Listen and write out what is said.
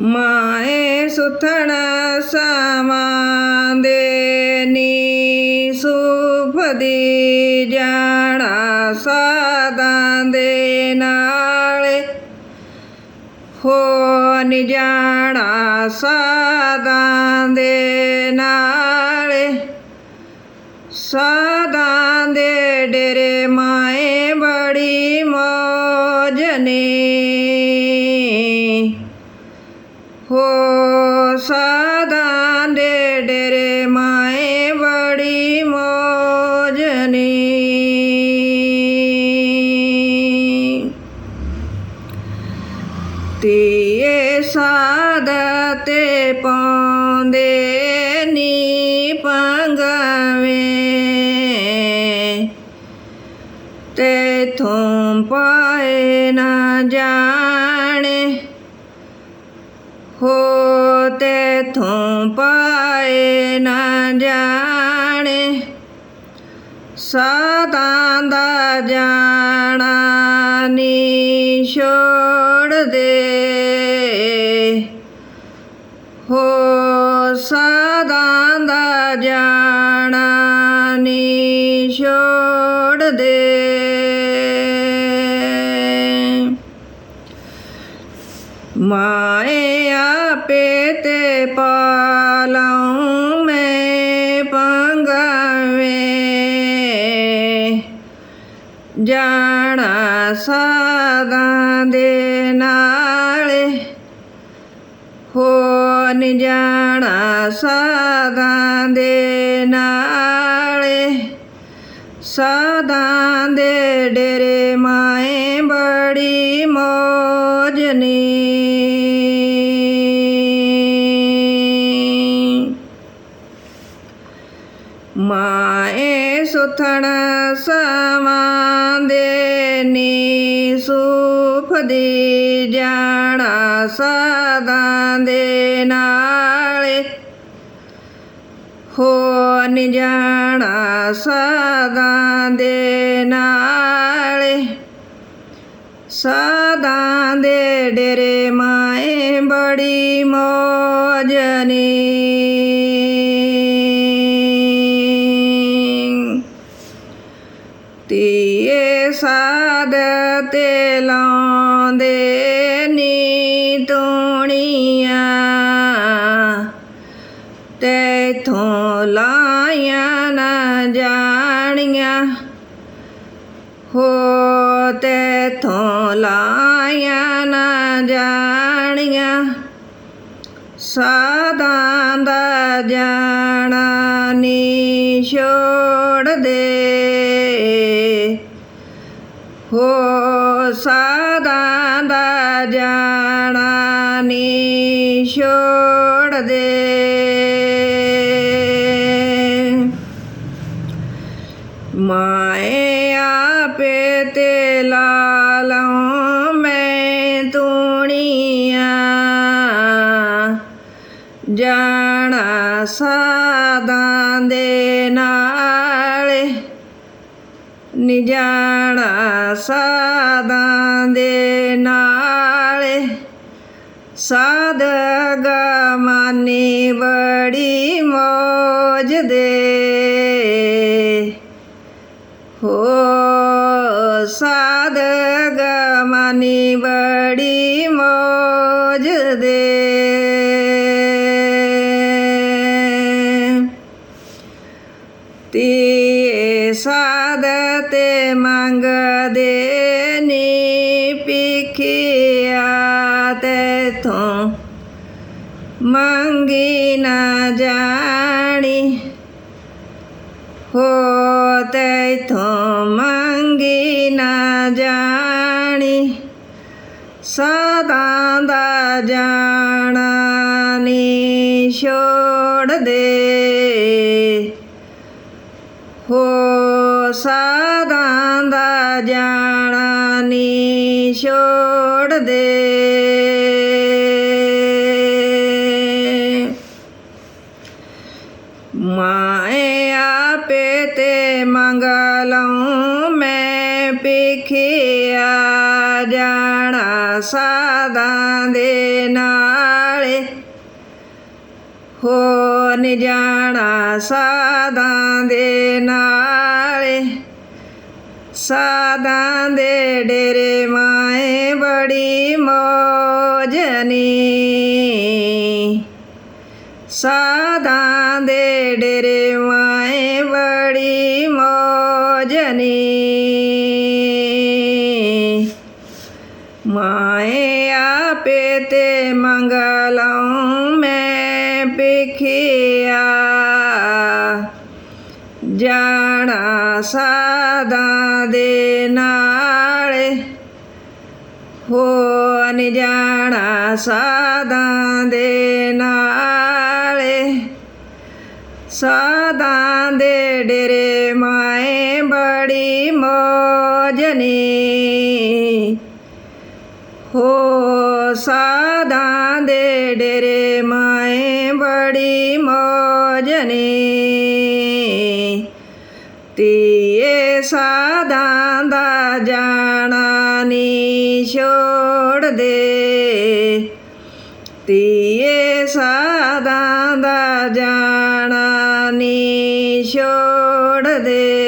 ਮਾਏ ਸੁਥਣ ਸਮਾਂਦੇ ਨੀ ਸੁਫਦੀ ਜਾਣਾ ਸਾਦਾਂ ਦੇ ਨਾਲੇ। ਹੋ ਨਿਜਾਣਾ ਸਾਦਾਂ ਦੇ ਨਾਲੇ। ਸਾਦਾਂ ਦੇ ਡੇਰੇ ਪਾਉਂਦੇ ਨੀ ਪੰਗਵੇਂ। ਤੇ ਥੋਂ ਪਾਏ ਨਾ ਜਾਣੇ। ਹੋ ਤੇ ਥੋਂ ਪਾਏ ਨਾ ਜਾਣੇ। ਸਾਦਾਂ ਦਾ ਜਾਣਾ ਨੀ ਛੋੜ ਦੇ ਹੋ ਸਦਾ ਦਾ ਜਾਣਾ ਨੀ ਛੋੜ ਦੇ। ਮਾਏ ਆਪੇ ਤੇ ਪਾਲਾਂ ਮੈਂ ਪੰਗਾਵੇ। ਜਾਣਾ ਸਾਦਾਂ ਦੇ ਨਾਲੇ ਹੋ ਨ ਜਾਣਾ ਸਾਦਾਂ ਦੇ ਨਾਲੇ ਸਾਦਾਂ ਦੇ ਡੇਰੇ ਮਾਏ ਬੜੀ ਮੌਜ ਨੀ ਮਾਏ ਸੁਥਣ ਸਮਾਂਦੇ ਨੀ ਸੁਖ ਦੀ ਜਾਣਾ ਸਾਦਾਂ ਦੇ ਨਾਲੇ। ਹੋ ਨ ਜਾਣਾ ਸਾਦਾਂ ਦੇ ਨਾਲੇ। ਸਾਦਾਂ ਦੇ ਡੇਰੇ ਮਾਏ ਬੜੀ ਮੋਜਨੀ ਤੀਏ ਸਾਦ ਤੇ ਲਾਉਂਦੇ ਨੀ ਤੋਣੀਆਂ ਤੇ ਥੋਂ ਲਾਇਆ ਨਾ ਜਾਣੀਆਂ। ਹੋ ਤੇ ਥੋਂ ਲਾਇਆ ਨਾ ਜਾਣੀਆਂ। ਸਾਦਾਂ ਦਾ ਜਾਣਾ ਨੀ ਛੋੜ ਦੇ ਹੋ ਸਾਦਾਂ ਦਾ ਜਾਣਾ ਨੀ ਛੋੜ ਦੇ ਮਾਏ ਆਪੇ ਤੇ ਲਾਲਾਂ ਮੈਂ ਤੂਣੀਆਂ। ਜਾਣਾ ਸਾਦਾਂ ਦੇ ਨਾਲੇ ਨਿਜਾਣਾ ਸਾਦਾਂ ਦੇ ਨਾਲੇ ਸਾਧ ਗਮਾਨੀ ਬੜੀ ਮੌਜ ਦੇ ਹੋ ਸਾਧ ਗਮਾਨੀ ਬੜੀ ਮੌਜ ਦੇ ਤੀ ਸਾਧ ਤੇ ਮੰਗਦੇ ਨੀ ਪਿਖਿਆ ਤੇ ਮੰਗੀ ਨਾ ਜਾਣੀ ਹੋ ਤੇ ਥੋਂ ਮੰਗੀ ਨਾ ਜਾਣੀ ਸਦਾ ਦਾ ਜਾਣਾ ਨੀ ਛੋੜ ਦੇ। ਹੋ ਸਾਦਾਂ ਦਾ ਜਾਣਾ ਨੀ ਛੋੜ ਦੇ ਮਾਏ ਆਪੇ ਤੇ ਮੰਗਲਾਂ ਮੈਂ ਪਿਖਿਆ ਜਾਣਾ ਸਾ ਸਾਦਾਂ ਦੇ ਨਾਲੇ। ਹੋ ਨੀ ਜਾਣਾ ਸਾਦਾਂ ਦੇ ਨਾਲੇ। ਸਾਦਾਂ ਦੇ ਡੇਰੇ ਮਾਏ ਬੜੀ ਮੋਜਨੀ ਸਾਦਾਂ ਦੇ ਡੇਰੇ ਮਾਏ ਬੜੀ ਮੋਜਨੀ ਮਾਏ ਆਪੇ ਤੇ ਮੰਗਲਾਂ ਪਿਖਿਆ ਜਾਣਾ ਸਾਦਾ ਦੇ ਨਾਲੇ, ਹੋ ਨ ਜਾਣਾ ਸਾਦਾ ਦੇ ਨਾਲੇ। ਸਾਦਾ ਦੇ ਡੇਰੇ ਮਾਏ ਬੜੀ ਮੋਜਨੀ ਹੋ ਸਾਧਾਂ ਦੇ ਡੇਰੇ ਮਾਏ ਬੜੀ ਮੋਜਨੀ ਤੀਏ ਸਾਦਾਂ ਦਾ ਜਾਣਾ ਨੀ ਛੋੜ ਦੇ। ਤੀਏ ਸਾਦਾਂ ਦਾ ਜਾਣਾ ਨੀ ਛੋੜ ਦੇ।